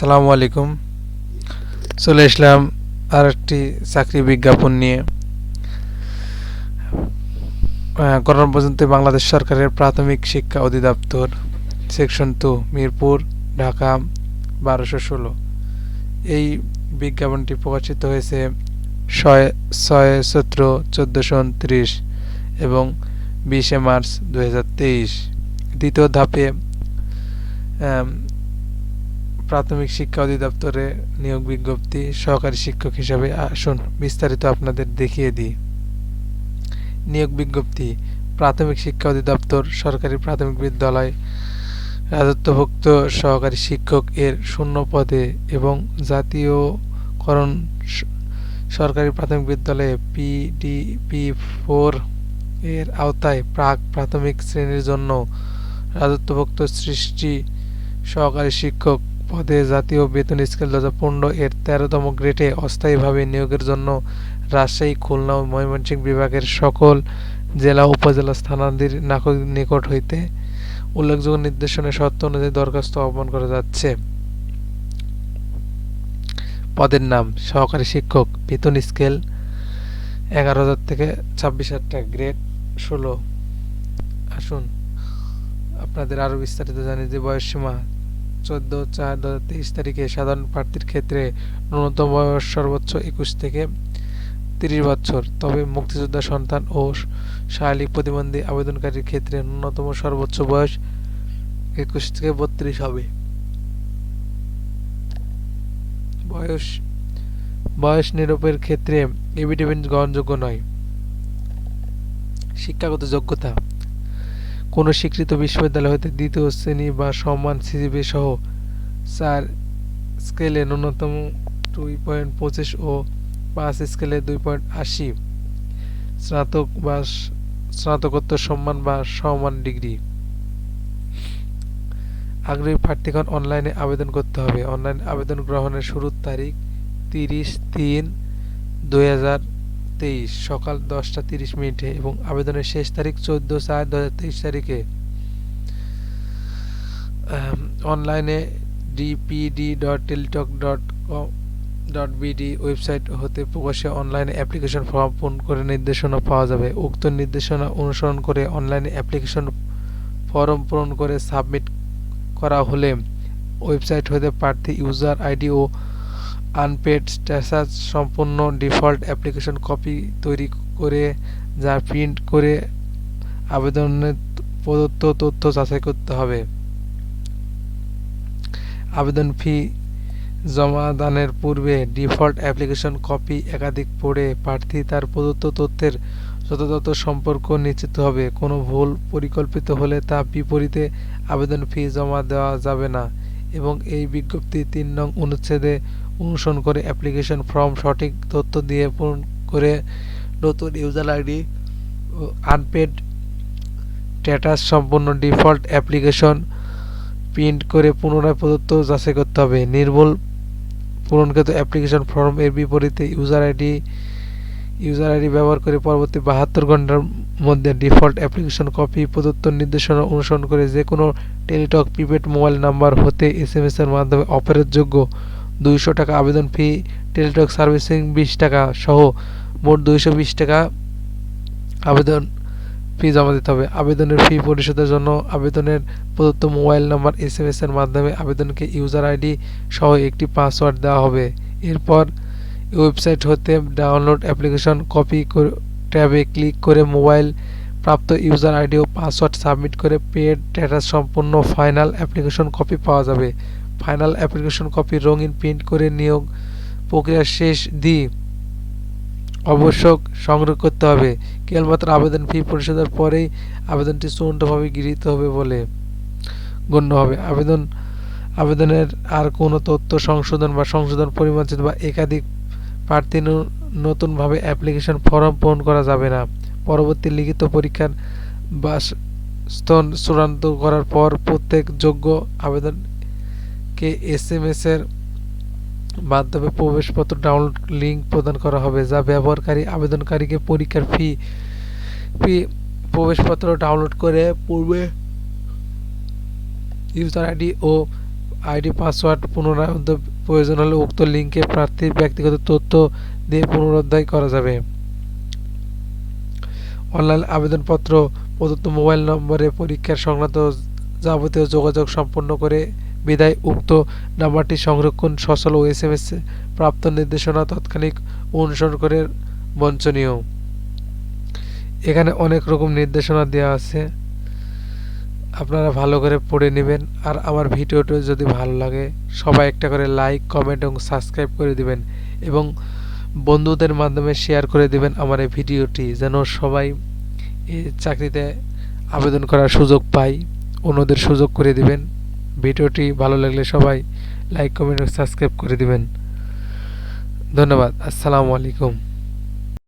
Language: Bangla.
আসসালামু আলাইকুম। চলে আসলাম আর একটি চাকরি বিজ্ঞাপন নিয়ে। করোনা পর্যন্ত বাংলাদেশ সরকারের প্রাথমিক শিক্ষা অধিদপ্তর, সেকশন টু, মিরপুর, ঢাকা, বারোশো ষোলো। এই বিজ্ঞাপনটি প্রকাশিত হয়েছে ছয় ছয় সতেরো, চোদ্দোশো উনত্রিশ এবং বিশে মার্চ দু হাজার তেইশ। দ্বিতীয় ধাপে প্রাথমিক শিক্ষা অধিদপ্তরে নিয়োগ বিজ্ঞপ্তি সহকারী শিক্ষক হিসাবে আসুন, বিস্তারিত আপনাদের দেখিয়ে দিই। নিয়োগ বিজ্ঞপ্তি, প্রাথমিক শিক্ষা অধিদপ্তর, সরকারি প্রাথমিক বিদ্যালয়, রাজত্বভুক্ত সহকারী শিক্ষক এর শূন্য পদে এবং জাতীয়করণ সরকারি প্রাথমিক বিদ্যালয়ে পিডিপি ফোর এর আওতায় প্রাক প্রাথমিক শ্রেণির জন্য রাজত্বভুক্ত সৃষ্টি সহকারী শিক্ষক পদে জাতীয় বেতন স্কেল দু হাজার পনেরো এর তেরোতম গ্রেডে অস্থায়ীভাবে নিয়োগের জন্য রাজশাহী, খুলনা ও ময়মনসিংহ বিভাগের সকল জেলা উপজেলা স্থানান্তর নিকট হইতে উল্লেখযোগ্য নির্দেশনা শর্ত অনুযায়ী দরখাস্ত আহ্বান করা যাচ্ছে। পদের নাম, সহকারী শিক্ষক, বেতন স্কেল এগারো হাজার থেকে ছাব্বিশ হাজার টাকা, গ্রেড ষোলো। আসুন, আপনাদের আরও বিস্তারিত জানি যে বয়সসীমা। চোদ্দ, চার দু তেইশ তারিখে সাধারণ প্রার্থীর ক্ষেত্রে ন্যূনতম বয়স সর্বোচ্চ একুশ থেকে তিরিশ বছর। তবে মুক্তিযোদ্ধা সন্তান ও শারীরিক প্রতিবন্ধী আবেদনকারীর ক্ষেত্রে ন্যূনতম সর্বোচ্চ বয়স একুশ থেকে বত্রিশ হবে। বয়স বয়স নিরূপের ক্ষেত্রে এভিডেভিট গ্রহণযোগ্য নয়। শিক্ষাগত যোগ্যতা। কোনো স্বীকৃত বিশ্ববিদ্যালয় হতে দ্বিতীয় শ্রেণি বা সম্মান সিজিপি সহ চার স্কেলে ন্যূনতম দুই পয়েন্ট পঁচিশ ও পাঁচ স্কেলে দুই পয়েন্ট আশি স্নাতক বা স্নাতকোত্তর সম্মান বা সমান ডিগ্রি। আগ্রহী প্রার্থীগণ অনলাইনে আবেদন করতে হবে। অনলাইন আবেদন গ্রহণের শুরুর তারিখ তিরিশ তিন দুই হাজার তেইশ, সকাল দশটা তিরিশ মিনিটে এবং আবেদনের শেষ তারিখ চোদ্দ চার দু হাজার তেইশ তারিখে। অনলাইনে DPD dot Teletalk dot com dot BD website হতে প্রকাশ্যে অনলাইনে অ্যাপ্লিকেশন ফর্ম পূরণ করে নির্দেশনা পাওয়া যাবে। উক্ত নির্দেশনা অনুসরণ করে অনলাইনে অ্যাপ্লিকেশন ফর্ম পূরণ করে সাবমিট করা হলে ওয়েবসাইট হতে প্রার্থী ইউজার আইডি ও আনপেড স্ট্যাটাস সম্পূর্ণ ডিফল্ট অ্যাপ্লিকেশন কপি তৈরি করে, যা প্রিন্ট করে আবেদনের প্রদত্ত তথ্য যাচাই করতে হবে। আবেদন ফি জমাদানের পূর্বে ডিফল্ট অ্যাপ্লিকেশন কপি একাধিক পড়ে প্রার্থী তার প্রদত্ত তথ্যের যথাযথ সম্পর্ক নিশ্চিত হবে। কোনো ভুল পরিকল্পিত হলে তা বিপরীতে আবেদন ফি জমা দেওয়া যাবে না এবং এই বিজ্ঞপ্তি তিন নং অনুচ্ছেদে অনুসরণ করে অ্যাপ্লিকেশন ফর্ম সঠিক তথ্য দিয়ে পূরণ করে নতুন ইউজার আইডি আনপেড স্ট্যাটাস সম্পূর্ণ ডিফল্ট অ্যাপ্লিকেশন প্রিন্ট করে পুনরায় প্রদত্ত যাচাই করতে হবে। নির্ভুল পূরণকৃত অ্যাপ্লিকেশন ফর্ম এর বিপরীতে ইউজার আইডি ইউজার আইডি ব্যবহার করে পরবর্তী বাহাত্তর ঘণ্টার মধ্যে ডিফল্ট অ্যাপ্লিকেশন কপি প্রদত্ত নির্দেশনা অনুসরণ করে যে কোনো টেলিটক, প্রিপেড মোবাইল নাম্বার হতে এস এম এস এর মাধ্যমে অপারেটযোগ্য দুইশো টাকা আবেদন ফি, টেলিটক সার্ভিসিং বিশ টাকা সহ মোট দুইশো বিশ টাকা আবেদন ফি জমা দিতে হবে। আবেদনের ফি পরিশোধের জন্য আবেদনের প্রদত্ত মোবাইল নাম্বার, এস এম এর মাধ্যমে আবেদনকে ইউজার আইডি সহ একটি পাসওয়ার্ড দেওয়া হবে। এরপর ওয়েবসাইট হতে ডাউনলোড অ্যাপ্লিকেশন, কপি ট্যাবে ক্লিক করে মোবাইল প্রাপ্ত ইউজার আইডি ও পাসওয়ার্ড সাবমিট করে পেড স্ট্যাটাস সম্পূর্ণ ফাইনাল অ্যাপ্লিকেশন কপি পাওয়া যাবে। ফাইনাল অ্যাপ্লিকেশন কপি রঙিন প্রিন্ট করে নিয়োগ প্রক্রিয়া শেষ দি আবশ্যক সংগ্রহ করতে হবে। কেবলমাত্র আবেদন ফি পরিশোধের পরেই আবেদনটি চূড়ান্তভাবে গৃহীত হবে বলে গণ্য হবে। আবেদন, আবেদনের আর কোনো তথ্য সংশোধন বা সংশোধন পরিমার্জিত বা একাধিক প্রার্থী নতুনভাবে অ্যাপ্লিকেশন ফর্ম পূরণ করা যাবে না। পরবর্তী লিখিত পরীক্ষার বা স্তন চূড়ান্ত করার পর প্রত্যেক যোগ্য আবেদনকে এস এম এর মাধ্যমে প্রবেশপত্র ডাউনলোড লিঙ্ক প্রদান করা হবে, যা ব্যবহারকারী আবেদনকারীকে পরীক্ষার ফি ফি প্রবেশপত্র ডাউনলোড করে পূর্বে ইউজার আইডি ও আইডি পাসওয়ার্ড পুনরায় প্রয়োজন হলে উক্ত লিঙ্কে প্রার্থীর ব্যক্তিগত তথ্য দিয়ে পুনরুদ্ধার করা যাবে। অনলাইন আবেদনপত্র, প্রদত্ত মোবাইল নম্বরে পরীক্ষার সংক্রান্ত যাবতীয় যোগাযোগ সম্পন্ন করে বিদায়। উক্ত নাম্বারটি সংরক্ষণ সচল ও এস এম এস প্রাপ্ত নির্দেশনা তৎক্ষণিক অনুসরণ করে বঞ্চনীয়। এখানে অনেক রকম নির্দেশনা দেওয়া আছে। আপনারা ভালো করে পড়ে নেবেন। আর আমার ভিডিওটা যদি ভালো লাগে, সবাই একটা করে লাইক কমেন্ট এবং সাবস্ক্রাইব করে দিবেন এবং বন্ধুদের মাধ্যমে শেয়ার করে দিবেন আমার এই ভিডিওটি, যেন সবাই এই চাকরিতে আবেদন করার সুযোগ পায়, অন্যদের সুযোগ করে দিবেন। ভিডিওটি ভালো লাগলে সবাই লাইক কমেন্ট সাবস্ক্রাইব করে দিবেন। ধন্যবাদ। আসসালামু আলাইকুম।